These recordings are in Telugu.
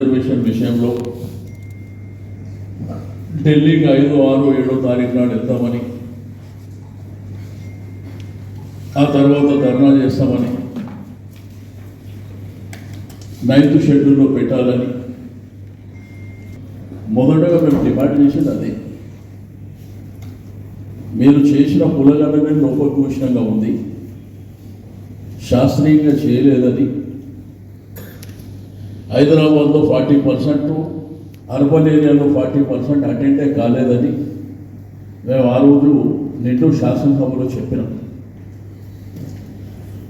రిజర్వేషన్ విషయంలో ఢిల్లీకి ఐదు ఆరు ఏడో తారీఖు నాడు వెళ్తామని ఆ తర్వాత ధర్నా చేస్తామని నైన్త్ షెడ్యూల్లో పెట్టాలని మొదటగా మేము డిమాండ్ చేసేది అదే. మీరు చేసిన పులగడమే లోపకూషణంగా ఉంది. శాస్త్రీయంగా చేయలేదని హైదరాబాద్లో ఫార్టీ పర్సెంట్ అర్బన్ ఏరియాలో ఫార్టీ పర్సెంట్ అటెండే కాలేదని మేము ఆ రోజు నిండు శాసనసభలో చెప్పినాం.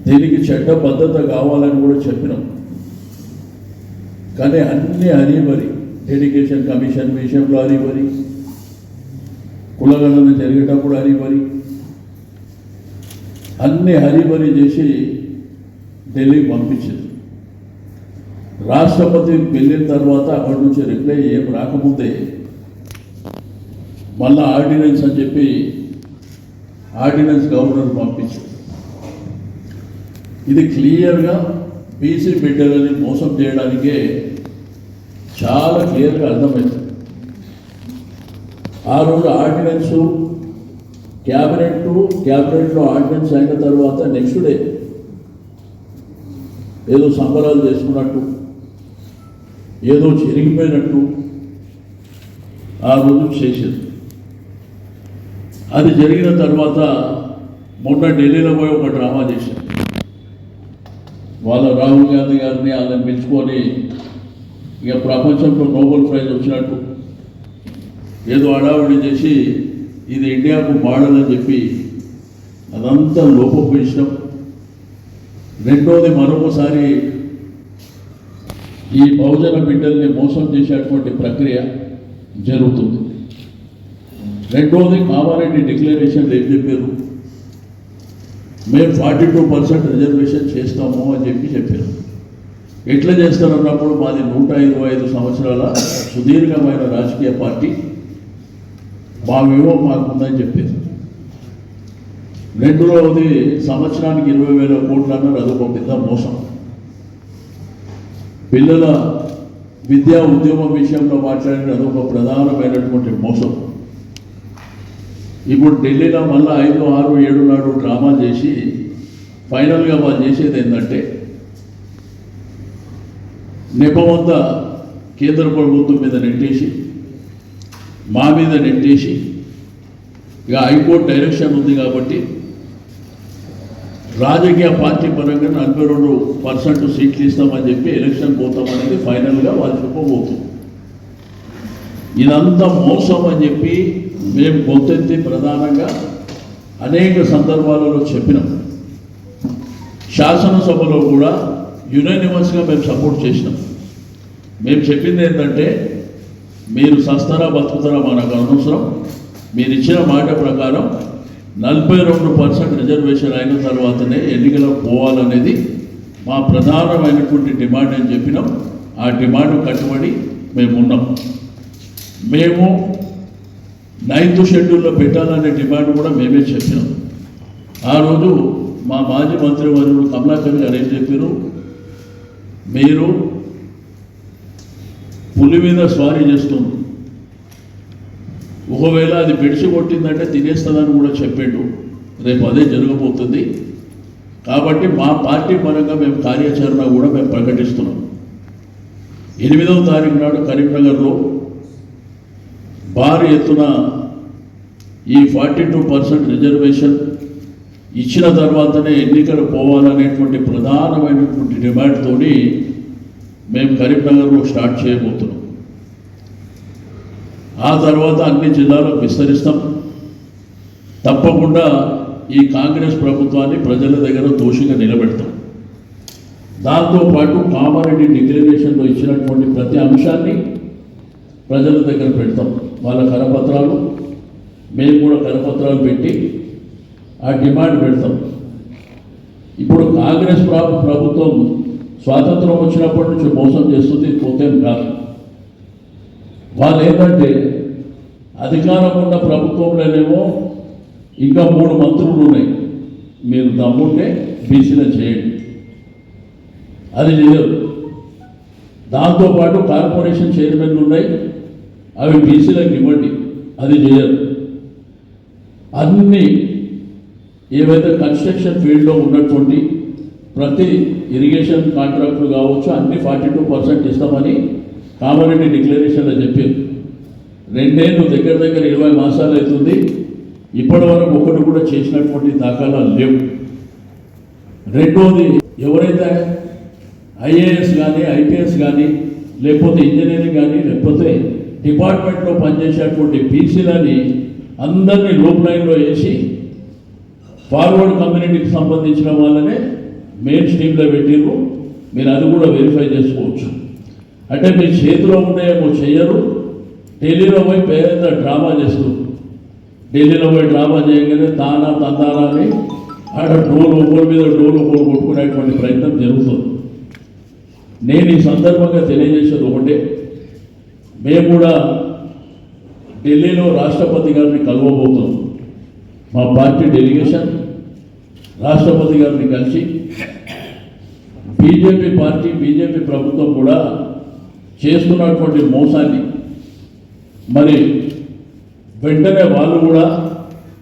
దీనికి చట్టబద్ధత కావాలని కూడా చెప్పినాం. కానీ అన్ని హరిబరి డెడికేషన్ కమిషన్ విషయంలో హరిబరి కులగణన జరిగేటప్పుడు హరిబరి అన్ని హరిబరి చేసి ఢిల్లీకి పంపించింది. రాష్ట్రపతి వెళ్ళిన తర్వాత అక్కడి నుంచి రిప్లై ఏం రాకముందే మళ్ళా ఆర్డినెన్స్ అని చెప్పి ఆర్డినెన్స్ గవర్నర్ పంపించారు. ఇది క్లియర్గా బీసీ బిడ్డలని మోసం చేయడానికే చాలా క్లియర్గా అర్థమైంది. ఆ రోజు ఆర్డినెన్స్ క్యాబినెట్ క్యాబినెట్లో ఆర్డినెన్స్ అయిన తర్వాత నెక్స్ట్ డే ఏదో సంబరాలు చేసుకున్నట్టు ఏదో చెరిగిపోయినట్టు ఆ రోజు చేసేది అది జరిగిన తర్వాత మొన్న ఢిల్లీలో పోయి ఒక డ్రామా చేశారు. వాళ్ళ రాహుల్ గాంధీ గారిని వాళ్ళని పిలుచుకొని ఇక ప్రపంచంలో నోబెల్ ప్రైజ్ వచ్చినట్టు ఏదో అడావిడి చేసి ఇది ఇండియాకు మోడల్ చెప్పి అదంతా లోపభూషణం రెండోది మరొకసారి ఈ బహుజన బిడ్డల్ని మోసం చేసేటువంటి ప్రక్రియ జరుగుతుంది. రెండోది కామారెడ్డి డిక్లరేషన్ ఏం చెప్పారు? మేము ఫార్టీ టూ పర్సెంట్ రిజర్వేషన్ చేస్తాము అని చెప్పి చెప్పారు. ఎట్లా చేస్తారన్నప్పుడు మాది నూట ఇరవై ఐదు సంవత్సరాల సుదీర్ఘమైన రాజకీయ పార్టీ. మావేవో మాకుందని చెప్పారు. రెండవది సంవత్సరానికి ఇరవై వేల కోట్లు అన్నారు అదొక పెద్ద మోసం. పిల్లల విద్యా ఉద్యమం విషయంలో మాట్లాడిన అదొక ప్రధానమైనటువంటి మోసం. ఇప్పుడు ఢిల్లీలో మళ్ళీ ఐదు ఆరు ఏడు నాడు డ్రామా చేసి ఫైనల్గా వాళ్ళు చేసేది ఏంటంటే నెపమంతా కేంద్ర ప్రభుత్వం మీద నెట్టేసి మా మీద నెట్టేసి ఇక హైకోర్టు డైరెక్షన్ ఉంది కాబట్టి రాజకీయ పార్టీ పరంగా నలభై రెండు పర్సెంట్ సీట్లు ఇస్తామని చెప్పి ఎలక్షన్ పోతామనేది ఫైనల్గా వాళ్ళు చెప్పబోతుంది ఇదంతా మోసం అని చెప్పి మేము గొంతెత్తి ప్రధానంగా అనేక సందర్భాలలో చెప్పినాం. శాసనసభలో కూడా యునానిమస్గా మేము సపోర్ట్ చేసినాం. మేము చెప్పింది ఏంటంటే మీరు సస్తారా బతుకుతారా మనకు అనవసరం. మీరు ఇచ్చిన మాట ప్రకారం నలభై రెండు పర్సెంట్ రిజర్వేషన్ అయిన తర్వాతనే ఎన్నికలకు పోవాలనేది మా ప్రధానమైనటువంటి డిమాండ్ అని చెప్పినాం. ఆ డిమాండ్ కట్టుబడి మేము ఉన్నాం మేము నైన్త్ షెడ్యూల్లో పెట్టాలనే డిమాండ్ కూడా మేమే చెప్పినాం. ఆ రోజు మా మాజీ మంత్రి వర్యుడు కమలాకర్ గారు ఏం చెప్పారు? మీరు పులి మీద స్వారీ చేస్తుంది. ఒకవేళ అది పెడిచి కొట్టిందంటే తినేస్తుందని కూడా చెప్పిండు. రేపు అదే జరగబోతుంది. కాబట్టి మా పార్టీ పరంగా మేము కార్యాచరణ కూడా మేము ప్రకటిస్తున్నాం. ఎనిమిదవ తారీఖు నాడు కరీంనగర్లో భారీ ఎత్తున ఈ ఫార్టీ టూ పర్సెంట్ రిజర్వేషన్ ఇచ్చిన తర్వాతనే ఎన్నికలు పోవాలనేటువంటి ప్రధానమైనటువంటి డిమాండ్తోని మేము కరీంనగర్లో స్టార్ట్ చేయబోతున్నాం. ఆ తర్వాత అన్ని జిల్లాలకు విస్తరిస్తాం. తప్పకుండా ఈ కాంగ్రెస్ ప్రభుత్వాన్ని ప్రజల దగ్గర దోషిగా నిలబెడతాం. దాంతోపాటు కామారెడ్డి డిక్లరేషన్లో ఇచ్చినటువంటి ప్రతి అంశాన్ని ప్రజల దగ్గర పెడతాం. వాళ్ళ కరపత్రాలు మేము కూడా కరపత్రాలు పెట్టి ఆ డిమాండ్ పెడతాం. ఇప్పుడు కాంగ్రెస్ ప్రభుత్వం స్వాతంత్రం వచ్చినప్పటి నుంచి మోసం చేస్తుంది పోతేం కాదు. వాళ్ళు ఏంటంటే అధికారం ఉన్న ప్రభుత్వంలోనేమో ఇంకా మూడు మంత్రులు ఉన్నాయి. మీరు దమ్ముంటే బీసీలో చేయండి. అది చేయరు దాంతోపాటు కార్పొరేషన్ చైర్మన్లు ఉన్నాయి. అవి బీసీలకు ఇవ్వండి. అది చేయరు అన్ని ఏవైతే కన్స్ట్రక్షన్ ఫీల్డ్లో ఉన్నటువంటి ప్రతి ఇరిగేషన్ కాంట్రాక్టులు కావచ్చు అన్ని ఫార్టీ టూ పర్సెంట్ ఇస్తామని కామారెడ్డి డిక్లరేషన్లో చెప్పారు రెండేళ్ళు దగ్గర దగ్గర ఇరవై మాసాలు అవుతుంది. ఇప్పటి వరకు ఒకటి కూడా చేసినటువంటి దాఖలాలు లేవు. రెండోది ఎవరైతే ఐఏఎస్ కానీ ఐపీఎస్ కానీ లేకపోతే ఇంజనీరింగ్ కానీ లేకపోతే డిపార్ట్మెంట్లో పనిచేసేటువంటి బీసీలని అందరినీ లూప్ లైన్లో వేసి ఫార్వర్డ్ కమ్యూనిటీకి సంబంధించిన వాళ్ళనే మెయిన్ స్ట్రీమ్లో పెట్టిర్రు. మీరు అది కూడా వెరిఫై చేసుకోవచ్చు. అంటే మీ చేతిలో ఉన్నాయేమో చెయ్యరు ఢిల్లీలో పోయి పేద డ్రామా చేస్తూ. ఢిల్లీలో పోయి డ్రామా చేయగానే తానా తందానా అని ఆడ డోలు ఒకరి మీద డోలు ఒకరు కొట్టుకునేటువంటి ప్రయత్నం జరుగుతుంది. నేను ఈ సందర్భంగా తెలియజేసేది ఒకటే. మేము కూడా ఢిల్లీలో రాష్ట్రపతి గారిని కలవబోతున్నాం. మా పార్టీ డెలిగేషన్ రాష్ట్రపతి గారిని కలిసి బీజేపీ పార్టీ బీజేపీ ప్రభుత్వం కూడా చేస్తున్నటువంటి మోసాన్ని మరి వెంటనే వాళ్ళు కూడా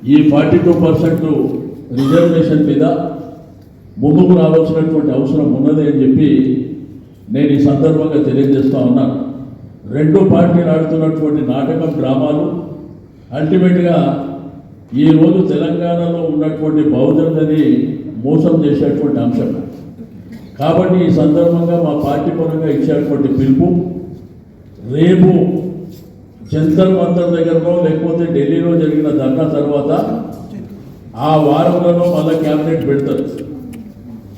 ఈ ఫార్టీ టూ పర్సెంట్ రిజర్వేషన్ మీద ముందుకు రావాల్సినటువంటి అవసరం ఉన్నది అని చెప్పి నేను ఈ సందర్భంగా తెలియజేస్తా ఉన్నాను రెండు పార్టీలు ఆడుతున్నటువంటి నాటకం డ్రామాలు అల్టిమేట్గా ఈరోజు తెలంగాణలో ఉన్నటువంటి బహుజనులని మోసం చేసేటువంటి అంశం. కాబట్టి ఈ సందర్భంగా మా పార్టీ పరంగా ఇచ్చేటువంటి పిలుపు రేపు జంతర్ మంతర్ దగ్గరలో లేకపోతే ఢిల్లీలో జరిగిన ధర్నా తర్వాత ఆ వారంలోనూ మళ్ళీ క్యాబినెట్ పెడతారు.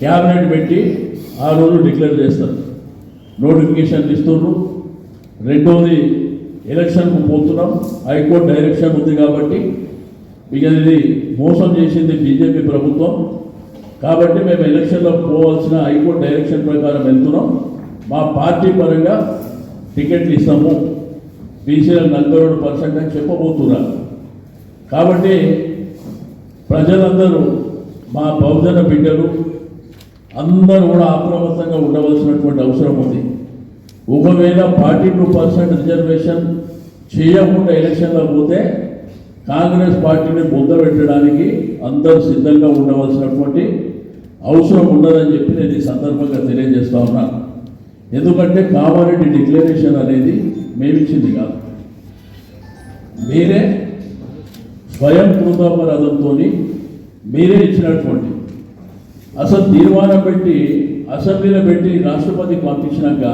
క్యాబినెట్ పెట్టి ఆ రోజు డిక్లేర్ చేస్తారు. నోటిఫికేషన్ ఇస్తున్నారు రెండోది ఎలక్షన్కు పోతున్నాం. హైకోర్టు డైరెక్షన్ ఉంది కాబట్టి ఇక ఇది మోసం చేసింది బీజేపీ ప్రభుత్వం. కాబట్టి మేము ఎలక్షన్లో పోవాల్సిన హైకోర్టు డైరెక్షన్ ప్రకారం వెళ్తున్నాం. మా పార్టీ పరంగా టికెట్లు ఇస్తాము. బీసీల నలభై రెండు పర్సెంట్ అని చెప్పబోతున్నారు. కాబట్టి ప్రజలందరూ మా బహుజన బిడ్డలు అందరూ కూడా అప్రమత్తంగా ఉండవలసినటువంటి అవసరం ఉంది. ఒకవేళ ఫార్టీ టూ పర్సెంట్ రిజర్వేషన్ చేయకుండా ఎలక్షన్లో పోతే కాంగ్రెస్ పార్టీని ముద్ద పెట్టడానికి అందరూ సిద్ధంగా ఉండవలసినటువంటి అవసరం ఉండదని చెప్పి నేను ఈ సందర్భంగా తెలియజేస్తా ఉన్నాను ఎందుకంటే కామారెడ్డి డిక్లరేషన్ అనేది మేమిచ్చింది కాదు. మీరే స్వయం కృతాపరాధంతో మీరే ఇచ్చినటువంటి అసలు తీర్మానం పెట్టి అసెంబ్లీలో పెట్టి రాష్ట్రపతికి పంపించినాక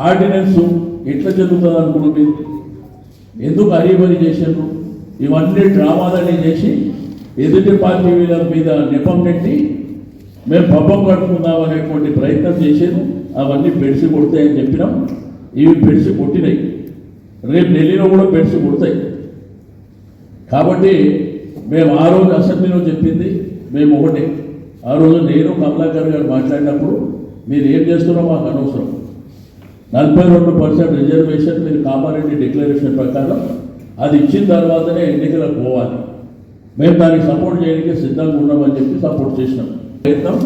ఆర్డినెన్స్ ఎట్లా జరుగుతుంది అనుకుంటుంది ఎందుకు అరీబరి చేశారు ఇవన్నీ డ్రామాలన్నీ చేసి ఎదుటి పార్టీ మీద మీద నెపం పెట్టి మేము పబ్బం కట్టుకుందాం అనేటువంటి ప్రయత్నం చేశాను. అవన్నీ పెడిసి కొడతాయని చెప్పినాం. ఇవి పెడిసి కొట్టినాయి. రేపు ఢిల్లీలో కూడా పెడిసి కొడతాయి. కాబట్టి మేము ఆ రోజు అసెంబ్లీలో చెప్పింది మేము ఒకటే. ఆ రోజు నేను కమలాకర్ గారు మాట్లాడినప్పుడు మీరు ఏం చేస్తున్నారో మాకు అనవసరం. నలభై రెండు పర్సెంట్ రిజర్వేషన్ మీరు కామారెడ్డి డిక్లరేషన్ ప్రకారం అది ఇచ్చిన తర్వాతనే ఎన్నికలకు పోవాలి. మేము దానికి సపోర్ట్ చేయడానికి సిద్ధంగా ఉన్నామని చెప్పి సపోర్ట్ చేసినాం. ప్రయత్నం.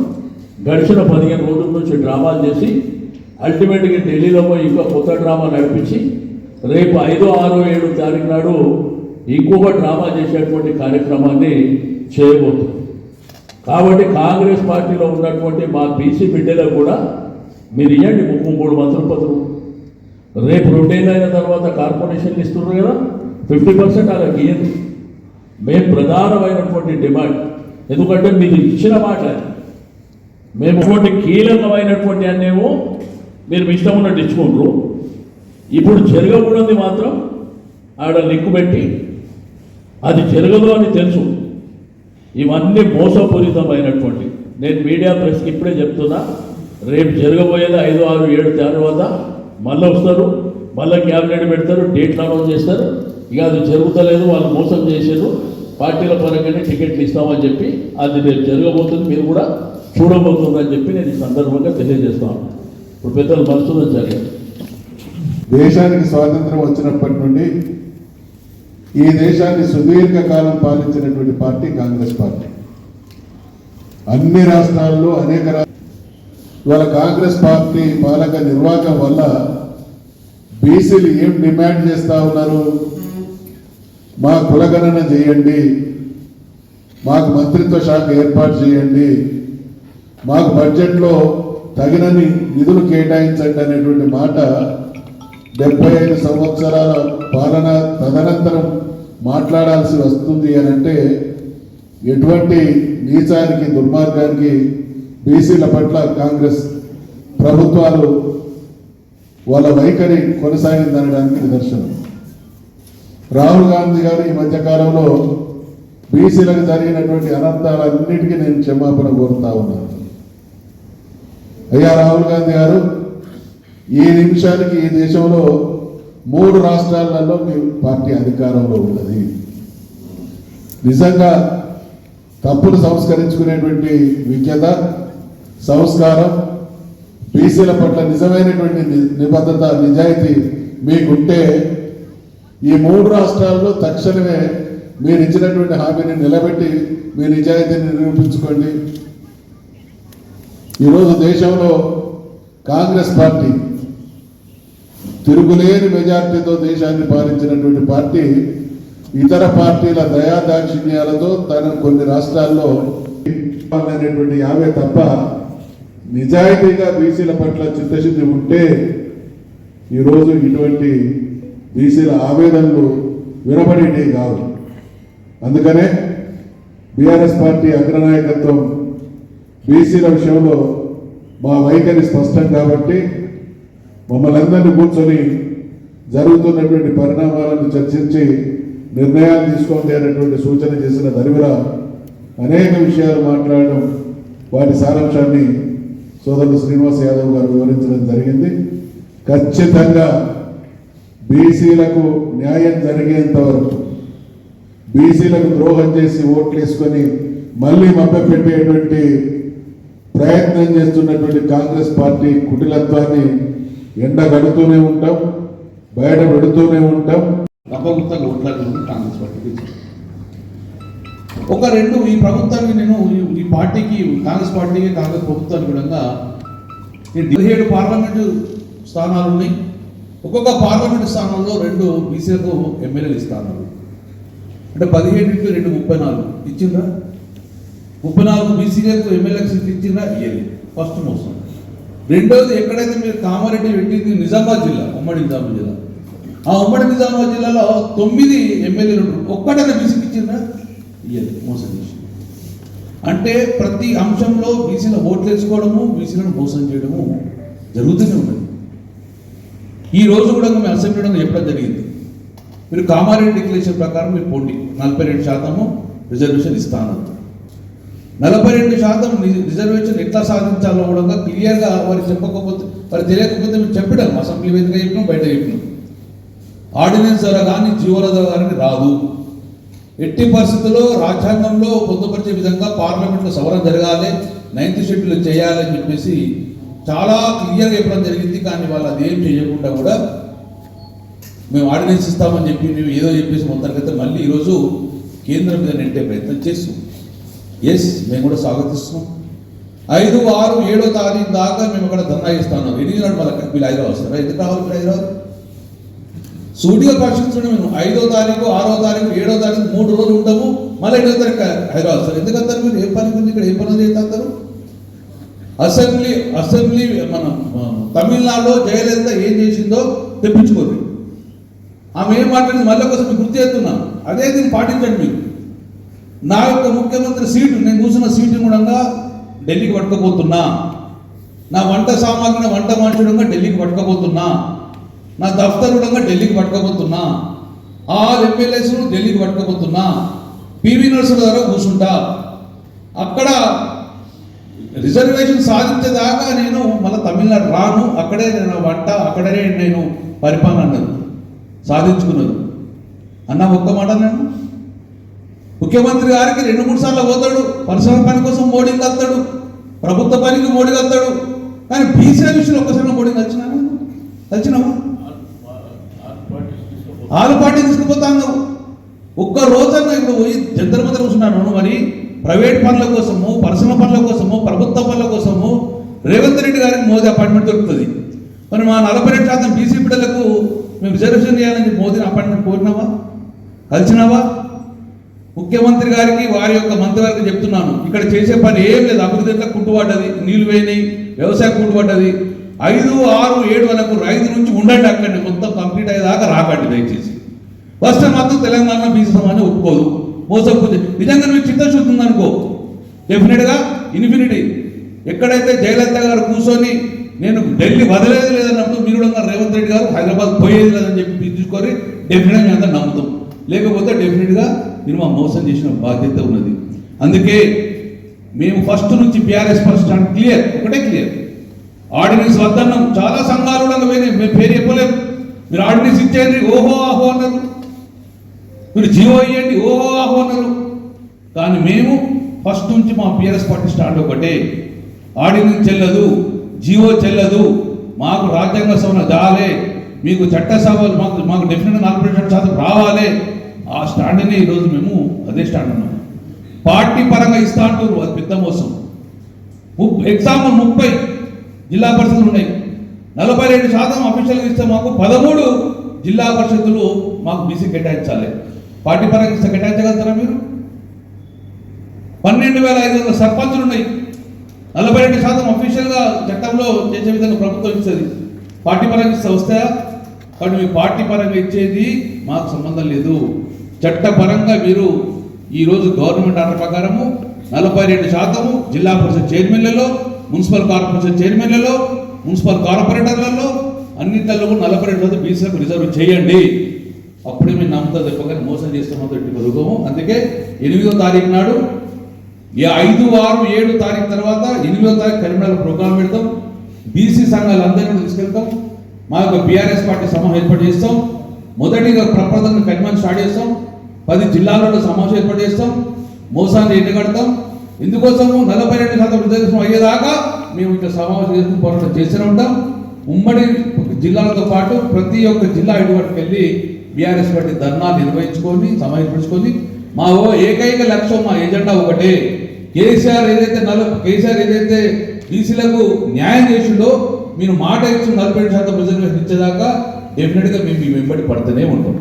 గడిచిన పదిహేను రోజుల నుంచి డ్రామాలు చేసి అల్టిమేట్గా ఢిల్లీలో పోయి ఇంకో కొత్త డ్రామా నడిపించి రేపు ఐదో ఆరు ఏడు తారీఖు నాడు ఇంకొక డ్రామా చేసేటువంటి కార్యక్రమాన్ని చేయబోతుంది కాబట్టి కాంగ్రెస్ పార్టీలో ఉన్నటువంటి మా బీసీ బిడ్డలకు కూడా మీరు ఇవ్వండి ముప్పై మూడు మంత్రుల పత్రం రేపు రెండేళ్ళు అయిన తర్వాత కార్పొరేషన్లు ఇస్తున్నారు కదా ఫిఫ్టీ పర్సెంట్ అలా గీయండి మేము ప్రధానమైనటువంటి డిమాండ్. ఎందుకంటే మీరు ఇచ్చిన మాట మేము కీలకమైనటువంటి అన్నేమో మీరు మీ ఇష్టం ఉన్నట్టు ఇచ్చుకుంటారు. ఇప్పుడు జరగకూడదు మాత్రం ఆడ లింకు పెట్టి అది జరగదు అని తెలుసు. ఇవన్నీ మోసపూరితమైనటువంటి. నేను మీడియా ప్రెస్కి ఇప్పుడే చెప్తున్నా రేపు జరగబోయేది ఐదు ఆరు ఏడు తర్వాత మళ్ళీ వస్తారు మళ్ళీ క్యాబినెట్ పెడతారు డేట్లు అనౌన్స్ చేస్తారు. ఇక అది జరుగుతలేదు వాళ్ళు మోసం చేశారు. పార్టీల పరంగానే టికెట్లు ఇస్తామని చెప్పి అది రేపు జరగబోతుంది మీరు కూడా చూడబోతుందని చెప్పి నేను ఈ సందర్భంగా తెలియజేస్తాను ఇప్పుడు పెద్దలు మనసులో జరిగారు దేశానికి స్వాతంత్రం వచ్చినప్పటి నుండి ఈ దేశాన్ని సుదీర్ఘకాలం పాలించినటువంటి పార్టీ కాంగ్రెస్ పార్టీ. అన్ని రాష్ట్రాల్లో అనేక రా- ఇవాళ కాంగ్రెస్ పార్టీ పాలక నిర్వాహకం వల్ల బీసీలు ఏం డిమాండ్ చేస్తా ఉన్నారు? మా కులగణన చేయండి. మాకు మంత్రిత్వ శాఖ ఏర్పాటు చేయండి. మాకు బడ్జెట్లో తగినన్ని నిధులు కేటాయించండి అనేటువంటి మాట డెబ్బై ఐదు సంవత్సరాల పాలన తదనంతరం మాట్లాడాల్సి వస్తుంది అని అంటే ఎటువంటి నీచానికి దుర్మార్గానికి బీసీల పట్ల కాంగ్రెస్ ప్రభుత్వాలు వాళ్ళ వైఖరి కొనసాగిందనడానికి నిదర్శనం. రాహుల్ గాంధీ గారు ఈ మధ్యకాలంలో బీసీలకు జరిగినటువంటి అనర్థాలన్నిటికీ నేను క్షమాపణ కోరుతా ఉన్నాను. అయ్యా రాహుల్ గాంధీ గారు ఈ నిమిషానికి ఈ దేశంలో మూడు రాష్ట్రాలలో మీ పార్టీ అధికారంలో ఉన్నది. నిజంగా తప్పులు సంస్కరించుకునేటువంటి విజ్ఞత సంస్కారం బీసీల పట్ల నిజమైనటువంటి ని- నిబద్ధత నిజాయితీ మీకుంటే ఈ మూడు రాష్ట్రాల్లో తక్షణమే మీరు ఇచ్చినటువంటి హామీని నిలబెట్టి మీ నిజాయితీని నిరూపించుకోండి. ఈరోజు దేశంలో కాంగ్రెస్ పార్టీ తిరుగులేని మెజార్టీతో దేశాన్ని పాలించినటువంటి పార్టీ ఇతర పార్టీల దయాదాక్షిణ్యాలతో తన కొన్ని రాష్ట్రాల్లో అనేటువంటి యావే తప్ప నిజాయితీగా బీసీల పట్ల చిత్తశుద్ధి ఉంటే ఈరోజు ఇటువంటి బీసీల ఆవేదనలు వినబడేటివి కావు. అందుకనే బీఆర్ఎస్ పార్టీ అగ్రనాయకత్వం బీసీల విషయంలో మా వైఖరి స్పష్టం కాబట్టి మమ్మల్ని అందరినీ కూర్చొని జరుగుతున్నటువంటి పరిణామాలను చర్చించి నిర్ణయాలు తీసుకోండి అనేటువంటి సూచన చేసిన దరిమిర అనేక విషయాలు మాట్లాడడం వాటి సారాంశాన్ని సోదరుడు శ్రీనివాస్ యాదవ్ గారు వివరించడం జరిగింది. ఖచ్చితంగా బీసీలకు న్యాయం జరిగేంత వరకు బీసీలకు ద్రోహం చేసి ఓట్లు వేసుకొని మళ్ళీ మభ్యపెట్టేటువంటి ప్రయత్నం చేస్తున్నటువంటి కాంగ్రెస్ పార్టీ కుటిలత్వాన్ని ఎండగడుతూనే ఉంటాం బయట పెడుతూనే ఉంటాం తప్పకుండా ఓట్లాడుతుంది కాంగ్రెస్ పార్టీకి ఒక రెండు ఈ ప్రభుత్వానికి నేను ఈ- పార్టీకి కాంగ్రెస్ పార్టీకి కాంగ్రెస్ ప్రభుత్వానికి కూడా నేను పదిహేడు పార్లమెంటు స్థానాలు ఉన్నాయి. ఒక్కొక్క పార్లమెంటు స్థానంలో రెండు బీసీలకు ఎమ్మెల్యేలు ఇస్తాను. అంటే పదిహేడు ఇంటూ రెండు ముప్పై నాలుగు. ఇచ్చిందా? ముప్పై నాలుగు బీసీలకు ఎమ్మెల్యేలకు సీట్ ఇచ్చిందా? ఇయ్యలేదు. ఫస్ట్ మోసం. రెండోది ఎక్కడైతే మీరు కామారెడ్డి పెట్టింది? నిజామాబాద్ జిల్లా ఉమ్మడి నిజామాబాద్ జిల్లా. ఆ ఉమ్మడి నిజామాబాద్ జిల్లాలో తొమ్మిది ఎమ్మెల్యేలు ఉంటారు ఒక్కటైనా బీసీకి ఇచ్చిందా? ఇయ్యలేదు. మోసం చేసి అంటే ప్రతి అంశంలో బీసీల ఓట్లు వేసుకోవడము బీసీలను మోసం చేయడము జరుగుతూనే ఉంటుంది ఈ రోజు కూడా మేము అసెంబ్లీలో చెప్పడం జరిగింది. మీరు కామారెడ్డి డిక్లరేషన్ ప్రకారం మీరు పోండి. నలభై రెండు శాతము రిజర్వేషన్ ఇస్తాను. నలభై రెండు శాతం రిజర్వేషన్ ఎట్లా సాధించాలో కూడా క్లియర్గా వారికి చెప్పకపోతే వారికి తెలియకపోతే మేము చెప్పడం. అసెంబ్లీ వేదిక చెప్పినాం బయట చెప్పినాం. ఆర్డినెన్స్ ద్వారా కానీ జీవోల ద్వారా కానీ రాదు. ఎట్టి పరిస్థితుల్లో రాజ్యాంగంలో పొందుపరిచే విధంగా పార్లమెంట్లో సవరణ జరగాలి నైన్త్ షెడ్యూల్ చేయాలని చెప్పేసి చాలా క్లియర్గా చెప్పడం జరిగింది కానీ వాళ్ళు అదేం చేయకుండా కూడా మేము ఆర్డినెన్స్ ఇస్తామని చెప్పి మేము ఏదో చెప్పేసి మొత్తానికైతే మళ్ళీ ఈరోజు కేంద్రం మీద నెట్టే ప్రయత్నం చేస్తాం ఎస్ మేము కూడా స్వాగతిస్తున్నాం. ఐదు ఆరు ఏడో తారీఖు దాకా మేము అక్కడ ధర్నా ఇస్తాను ఎన్ని నాడు మళ్ళీ వీళ్ళు హైదరాబాద్ వస్తారా? ఎందుకు రావాలి మీరు హైదరాబాద్? సూటిగా పరిశీలించడం మేము. ఐదో తారీఖు ఆరో తారీఖు ఏడో తారీఖు మూడు రోజులు ఉంటాము. మళ్ళీ ఎన్నో తారీఖు హైదరాబాద్ వస్తారు. ఎందుకంటారు మీరు? ఏ పని గురించి ఇక్కడ? ఏ పని చేస్తారు అసెంబ్లీ అసెంబ్లీ మన తమిళనాడులో జయలలిత ఏం చేసిందో తెప్పించుకోండి. ఆమె ఏం మాట్లాడింది? మళ్ళీ ఒకసారి మీకు గుర్తు చేస్తున్నాను అదే దీన్ని పాటించండి మీరు. నా యొక్క ముఖ్యమంత్రి సీటు నేను కూర్చున్న సీటు కూడా ఢిల్లీకి పట్టుకోబోతున్నా నా వంట సామాగ్రిని వంట మార్చడంగా ఢిల్లీకి పట్టుకోబోతున్నా నా దఫ్తర్ ఢిల్లీకి పట్టుకోబోతున్నా ఆల్ ఎమ్మెల్యేస్ ఢిల్లీకి పట్టుకోబోతున్నా పివి నర్సుల ద్వారా కూర్చుంటా. అక్కడ రిజర్వేషన్ సాధించేదాకా నేను మళ్ళీ తమిళనాడు రాను అక్కడే నేను వంట అక్కడే నేను పరిపాలన అన్నది సాధించుకున్నది. అన్న ఒక్క మాట నేను ముఖ్యమంత్రి గారికి రెండు మూడు సార్లు పోతాడు పరిశ్రమ పని కోసం మోడీ వస్తాడు ప్రభుత్వ పనికి మోడీ వస్తాడు కానీ బీసీ విషయంలో ఒక్కసారి మోడీ వచ్చినా వచ్చినావా ఆలు పార్టీ తీసుకుపోతాను ఒక్క రోజన్నా ఇప్పుడు పోయి జంతర్ కూర్చున్నాను మరి ప్రైవేట్ పనుల కోసము పర్సనల్ పనుల కోసము ప్రభుత్వ పనుల కోసము రేవంత్ రెడ్డి గారికి మోదీ అపాయింట్మెంట్ దొరుకుతుంది. మరి మా నలభై రెండు శాతం బీసీ బిడ్డలకు మేము రిజర్వేషన్ చేయాలని మోదీని అపాయింట్మెంట్ కోరినావా? కలిసినావా? ముఖ్యమంత్రి గారికి వారి యొక్క మంత్రివర్గం చెప్తున్నాను. ఇక్కడ చేసే పని ఏం లేదు. అభివృద్ధిలో కుట్టుబడ్డది నీళ్ళు వేయని వ్యవసాయం కుట్టుబడ్డది ఐదు ఆరు ఏడు వరకు ఐదు నుంచి ఉండండి అక్కడిని. మొత్తం కంప్లీట్ అయ్యేదాకా రాకండి దయచేసి. ఫస్ట్ మాత్రం తెలంగాణ బీసీ సమాజం ఒప్పుకోదు. మోసకపోతే నిజంగా మీకు చిత్తశుద్ధి ఉందనుకో డెఫినెట్గా ఇన్ఫినిటీ ఎక్కడైతే జయలలిత గారు కూర్చొని నేను ఢిల్లీ వదలేదు లేదన్నప్పుడు మీరు కూడా రేవంత్ రెడ్డి గారు హైదరాబాద్ పోయేది లేదని చెప్పి తీసుకొని డెఫినెట్గా మేము అందరం నమ్ముతాం. లేకపోతే డెఫినెట్గా మీరు మా మోసం చేసిన బాధ్యత ఉన్నది. అందుకే మేము ఫస్ట్ నుంచి బీఆర్ఎస్ ఫస్ట్ స్టాండ్ క్లియర్ ఒకటే క్లియర్ ఆర్డినెన్స్ వద్దన్నాం. చాలా సంఘాలు కూడా మేము పేరు చెప్పలేము మీరు ఆర్డినెన్స్ ఇచ్చేయండి. ఓహో ఆహో అన్నారు. మీరు జియో ఇవ్వండి ఓహో ఆహో కానీ మేము ఫస్ట్ నుంచి మా పిఆర్ఎస్ పార్టీ స్టాండ్ ఒకటే. ఆర్డినెన్స్ చెల్లదు జీవో చెల్లదు. మాకు రాజ్యాంగ సభను జాలే మీకు చట్టసభలు మాకు మాకు డెఫినెట్గా నలభై రెండు శాతం రావాలి. ఆ స్టాండ్ని ఈరోజు మేము అదే స్టాండ్ ఉన్నాం పార్టీ పరంగా ఇస్తా అంటారు అది పెద్ద మోసం. ఎగ్జామ్ ఎగ్జాంపుల్ ముప్పై జిల్లా పరిషత్లు ఉన్నాయి. నలభై రెండు శాతం అఫీషియల్గా ఇస్తే మాకు పదమూడు జిల్లా పరిషత్తులు మాకు బీసీ కేటాయించాలి. పార్టీ పరంగా కేటాయించగలుగుతారా మీరు? పన్నెండు వేల ఐదు వందల సర్పంచులు ఉన్నాయి. నలభై రెండు శాతం అఫీషియల్గా చట్టంలో చేసే విధంగా ప్రభుత్వం ఇస్తుంది పార్టీ పరంగా ఇస్తే వస్తాయా? కానీ మీ పార్టీ పరంగా ఇచ్చేది మాకు సంబంధం లేదు. చట్టపరంగా మీరు ఈరోజు గవర్నమెంట్ ఆర్డర్ ప్రకారము నలభై రెండు శాతము జిల్లా పరిషత్ చైర్మన్లలో మున్సిపల్ కార్పొరేషన్ చైర్మన్లలో మున్సిపల్ కార్పొరేటర్లలో అన్నింటిలో నలభై రెండు శాతం బీసీలకు రిజర్వ్ చేయండి. అప్పుడే మేము నమ్ముతా చెప్పగానే మోసం చేస్తామో మొదటి కలుగుతాము అందుకే ఎనిమిదో తారీఖు నాడు ఈ ఐదు ఆరు ఏడు తారీఖు తర్వాత ఎనిమిదో తారీఖు కరీంనగర్ ప్రోగ్రాం పెడతాం. బీసీ సంఘాలు అందరినీ తీసుకెళ్తాం. మా యొక్క బీఆర్ఎస్ పార్టీ సమూహం ఏర్పాటు చేస్తాం. మొదటిగా ప్రప్రదంగా కరీంనగర్ స్టార్ట్ చేస్తాం. పది జిల్లాలలో సమావేశం ఏర్పాటు చేస్తాం. మోసాన్ని ఎండగడతాం ఇందుకోసము నలభై రెండు శాతం రిజర్వేషన్ అయ్యేదాకా మేము ఇక్కడ సమావేశం చేసుకుని పోరాటం చేస్తూనే ఉంటాం. ఉమ్మడి జిల్లాలతో పాటు ప్రతి ఒక్క జిల్లా ఇటువరకు వెళ్ళి బీఆర్ఎస్ పార్టీ ధర్నా నిర్వహించుకొని సమర్పించుకొని మా ఓ ఏకైక లక్ష్యం మా ఎజెండా ఒకటే. కేసీఆర్ ఏదైతే నల కేసీఆర్ ఏదైతే బీసీలకు న్యాయం చేసిండో మీరు మాట ఇచ్చి నలభై శాతం రిజర్వేషన్ ఇచ్చేదాకా డెఫినెట్గా మేము మీ వెంబడి పడుతూనే ఉంటాం.